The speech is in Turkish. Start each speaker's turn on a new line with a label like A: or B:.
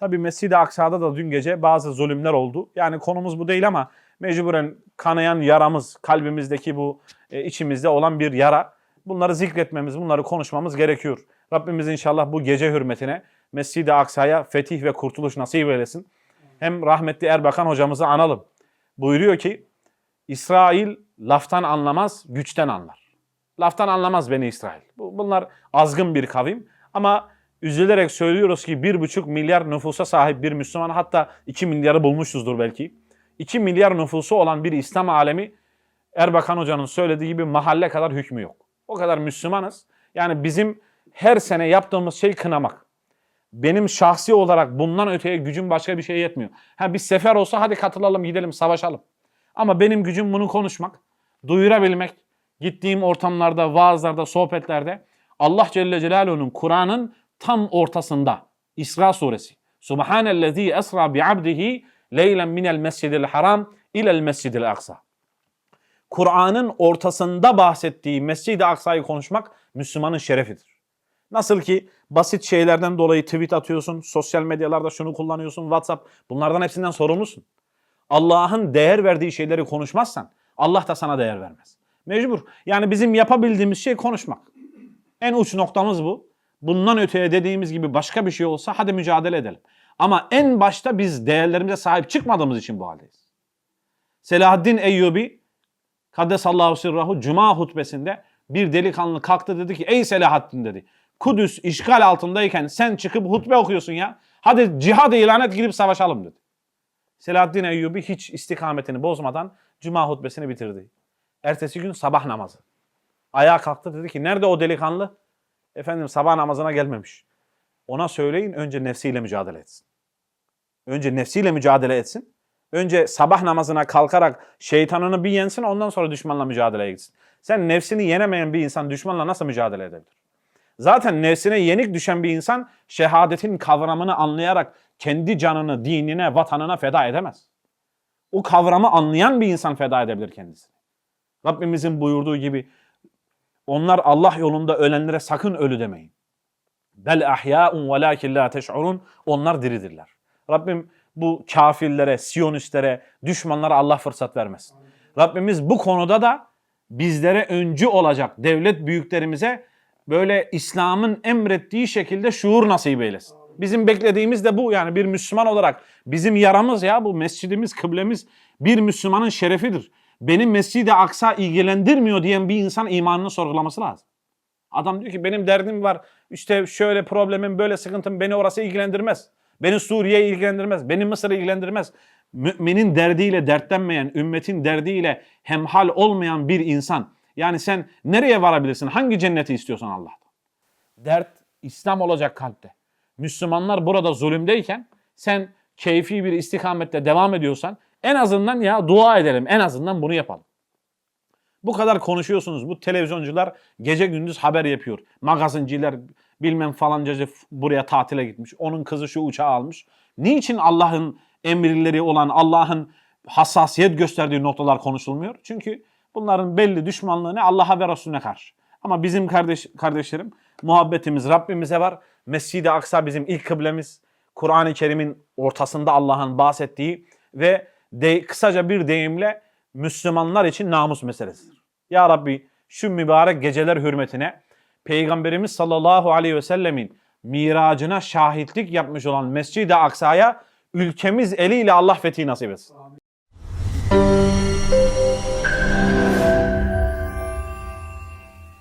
A: Tabi Mescid-i Aksa'da da dün gece bazı zulümler oldu. Yani konumuz bu değil ama mecburen kanayan yaramız, kalbimizdeki bu e, içimizde olan bir yara. Bunları zikretmemiz, bunları konuşmamız gerekiyor. Rabbimiz inşallah bu gece hürmetine Mescid-i Aksa'ya fetih ve kurtuluş nasip eylesin. Hem rahmetli Erbakan hocamızı analım. Buyuruyor ki İsrail laftan anlamaz, güçten anlar. Laftan anlamaz beni İsrail. Bu- Bunlar azgın bir kavim ama üzülerek söylüyoruz ki bir buçuk milyar nüfusa sahip bir Müslüman hatta iki milyarı bulmuşuzdur belki. 2 milyar nüfusu olan bir İslam alemi Erbakan Hoca'nın söylediği gibi mahalle kadar hükmü yok. O kadar Müslümanız. Yani bizim her sene yaptığımız şey kınamak. Benim şahsi olarak bundan öteye gücüm başka bir şeye yetmiyor. Ha bir sefer olsa hadi katılalım gidelim savaşalım. Ama benim gücüm bunu konuşmak, duyurabilmek, gittiğim ortamlarda, vaazlarda, sohbetlerde Allah Celle Celaluhu'nun Kur'an'ın tam ortasında İsra suresi. Subhanellezi esra bi abdihi leylen minel mescidil haram ilel mescidil aksa. Kur'an'ın ortasında bahsettiği Mescid-i Aksa'yı konuşmak Müslümanın şerefidir. Nasıl ki basit şeylerden dolayı tweet atıyorsun, sosyal medyalarda şunu kullanıyorsun, WhatsApp bunlardan hepsinden sorumlusun. Allah'ın değer verdiği şeyleri konuşmazsan Allah da sana değer vermez. Mecbur. Yani bizim yapabildiğimiz şey konuşmak. En uç noktamız bu. Bundan öteye dediğimiz gibi başka bir şey olsa hadi mücadele edelim. Ama en başta biz değerlerimize sahip çıkmadığımız için bu haldeyiz. Selahaddin Eyyubi Kaddesallahu sirrahu Cuma hutbesinde bir delikanlı kalktı dedi ki ey Selahaddin dedi. Kudüs işgal altındayken sen çıkıp hutbe okuyorsun ya. Hadi cihad ilan et gidip savaşalım dedi. Selahaddin Eyyubi hiç istikametini bozmadan Cuma hutbesini bitirdi. Ertesi gün sabah namazı. Ayağa kalktı dedi ki nerede o delikanlı? Efendim sabah namazına gelmemiş. Ona söyleyin önce nefsiyle mücadele etsin. Önce nefsiyle mücadele etsin. Önce sabah namazına kalkarak şeytanını bir yensin ondan sonra düşmanla mücadeleye gitsin. Sen nefsini yenemeyen bir insan düşmanla nasıl mücadele edebilir? Zaten nefsine yenik düşen bir insan şehadetin kavramını anlayarak kendi canını, dinine, vatanına feda edemez. O kavramı anlayan bir insan feda edebilir kendisini. Rabbimizin buyurduğu gibi onlar Allah yolunda ölenlere sakın ölü demeyin. Bel ahya'un velakin la teş'urun. Onlar diridirler. Rabbim bu kafirlere, siyonistlere, düşmanlara Allah fırsat vermesin. Rabbimiz bu konuda da bizlere öncü olacak devlet büyüklerimize böyle İslam'ın emrettiği şekilde şuur nasip eylesin. Bizim beklediğimiz de bu yani bir Müslüman olarak bizim yaramız ya bu mescidimiz, kıblemiz bir Müslümanın şerefidir. Benim Mescid-i Aksa ilgilendirmiyor diyen bir insan imanını sorgulaması lazım. Adam diyor ki benim derdim var. İşte şöyle problemim, böyle sıkıntım beni orası ilgilendirmez. Beni Suriye ilgilendirmez. Beni Mısır ilgilendirmez. Müminin derdiyle dertlenmeyen, ümmetin derdiyle hemhal olmayan bir insan. Yani sen nereye varabilirsin? Hangi cenneti istiyorsan Allah'tan? Dert İslam olacak kalpte. Müslümanlar burada zulümdeyken sen keyfi bir istikamette devam ediyorsan en azından ya dua edelim. En azından bunu yapalım. Bu kadar konuşuyorsunuz. Bu televizyoncular gece gündüz haber yapıyor. Magazinciler bilmem falancacı buraya tatile gitmiş. Onun kızı şu uçağı almış. Niçin Allah'ın emirleri olan Allah'ın hassasiyet gösterdiği noktalar konuşulmuyor? Çünkü bunların belli düşmanlığı ne? Allah'a ve Resulüne karşı. Ama bizim kardeş kardeşlerim muhabbetimiz Rabbimize var. Mescid-i Aksa bizim ilk kıblemiz. Kur'an-ı Kerim'in ortasında Allah'ın bahsettiği ve de, kısaca bir deyimle Müslümanlar için namus meselesidir. Ya Rabbi şu mübarek geceler hürmetine Peygamberimiz sallallahu aleyhi ve sellemin miracına şahitlik yapmış olan Mescid-i Aksa'ya ülkemiz eliyle Allah fethi nasip etsin.